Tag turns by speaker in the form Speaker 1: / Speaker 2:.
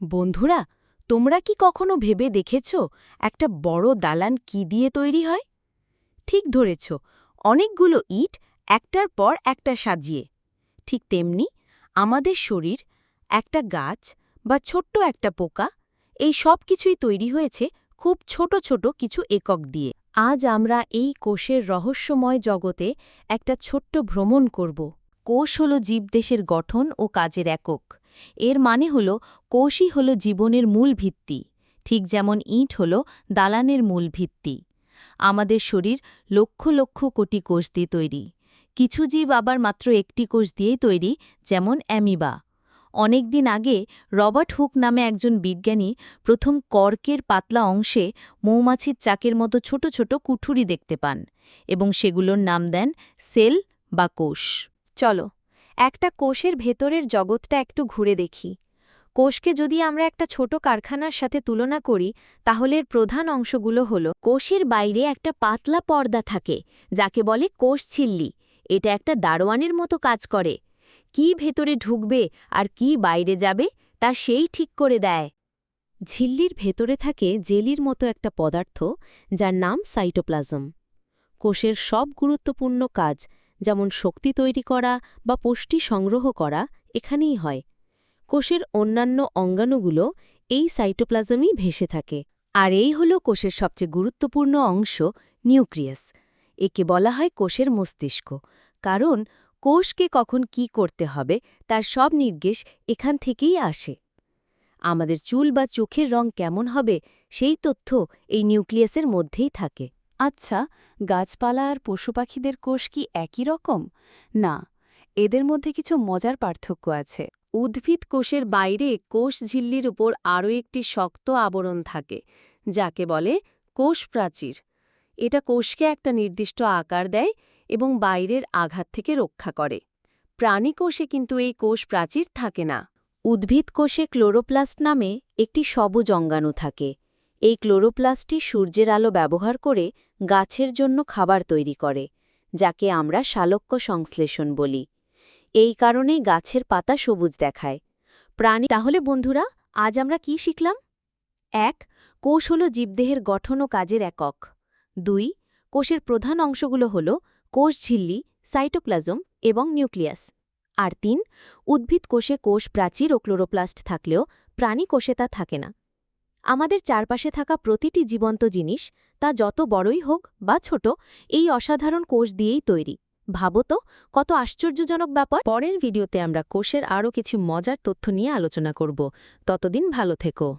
Speaker 1: বন্ধুরা, তোমরা কি কখনো ভেবে দেখেছ একটা বড় দালান কি দিয়ে তৈরি হয়? ঠিক ধরেছ, অনেকগুলো ইট একটার পর একটা সাজিয়ে। ঠিক তেমনি আমাদের শরীর, একটা গাছ বা ছোট্ট একটা পোকা, এই সব কিছুই তৈরি হয়েছে খুব ছোট ছোট কিছু একক দিয়ে। আজ আমরা এই কোষের রহস্যময় জগতে একটা ছোট্ট ভ্রমণ করব। কোষ হল জীবদেশের গঠন ও কাজের একক। এর মানে হল কোষই হল জীবনের মূল ভিত্তি। ঠিক যেমন ইট হল দালানের মূল ভিত্তি। আমাদের শরীর লক্ষ লক্ষ কোটি কোষ দিয়ে তৈরি। কিছু জীব আবার মাত্র একটি কোষ দিয়েই তৈরি, যেমন অ্যামিবা। অনেকদিন আগে রবার্ট হুক নামে একজন বিজ্ঞানী প্রথম কর্কের পাতলা অংশে মৌমাছির চাকের মতো ছোট ছোট কুঠুরি দেখতে পান এবং সেগুলোর নাম দেন সেল বা কোষ। চলো, একটা কোষের ভেতরের জগৎটা একটু ঘুরে দেখি। কোষকে যদি আমরা একটা ছোট কারখানার সাথে তুলনা করি, তাহলে প্রধান অংশগুলো হল, কোষের বাইরে একটা পাতলা পর্দা থাকে, যাকে বলে কোষ ছিল্লি এটা একটা দারোয়ানের মতো কাজ করে। কি ভেতরে ঢুকবে আর কি বাইরে যাবে, তা সেই ঠিক করে দেয়। ঝিল্লির ভেতরে থাকে জেলির মতো একটা পদার্থ, যার নাম সাইটোপ্লাজম। কোষের সব গুরুত্বপূর্ণ কাজ যেমন শক্তি তৈরি করা বা পুষ্টি সংগ্রহ করা এখানেই হয়। কোষের অন্যান্য অঙ্গাণুগুলো এই সাইটোপ্লাজমই ভেসে থাকে। আর এই হল কোষের সবচেয়ে গুরুত্বপূর্ণ অংশ, নিউক্লিয়াস। একে বলা হয় কোষের মস্তিষ্ক। কারণ কোষকে কখন কি করতে হবে তার সব নির্দেশ এখান থেকেই আসে। আমাদের চুল বা চোখের রং কেমন হবে সেই তথ্য এই নিউক্লিয়াসের মধ্যেই থাকে। আচ্ছা গাছপালা আর পশু পাখিদের কোষ কি একই রকম? না, এদের মধ্যে কিছু মজার পার্থক্য আছে। উদ্ভিদ কোষের বাইরে কোষ ঝিল্লির উপর আরও একটি শক্ত আবরণ থাকে, যাকে বলে কোষ প্রাচীর। এটা কোষকে একটা নির্দিষ্ট আকার দেয় এবং বাইরের আঘাত থেকে রক্ষা করে। প্রাণী কোষে কিন্তু এই কোষ প্রাচীর থাকে না। উদ্ভিদ কোষে ক্লোরোপ্লাস্ট নামে একটি সবুজ অঙ্গাণু থাকে এই ক্লোরোপ্লাস্টটি সূর্যের আলো ব্যবহার করে গাছের জন্য খাবার তৈরি করে, যাকে আমরা শালক্য সংশ্লেষণ বলি। এই কারণেই গাছের পাতা সবুজ দেখায়। প্রাণী, তাহলে বন্ধুরা, আজ আমরা কি শিখলাম? এক, কোষ হল জীবদেহের গঠন ও কাজের একক। দুই, কোষের প্রধান অংশগুলো হল কোষ ঝিল্লি, সাইটোপ্লাজম এবং নিউক্লিয়াস। আর তিন, উদ্ভিদ কোষে কোষ প্রাচীর ও ক্লোরোপ্লাস্ট থাকলেও প্রাণী কোষে তা থাকে না। আমাদের চারপাশে থাকা প্রতিটি জীবন্ত জিনিস, তা যত বড়ই হোক বা ছোট, এই অসাধারণ কোষ দিয়েই তৈরি। ভাবো তো, কত আশ্চর্যজনক ব্যাপার। পরের ভিডিওতে আমরা কোষের আরও কিছু মজার তথ্য নিয়ে আলোচনা করব। ততদিন ভালো থেকো।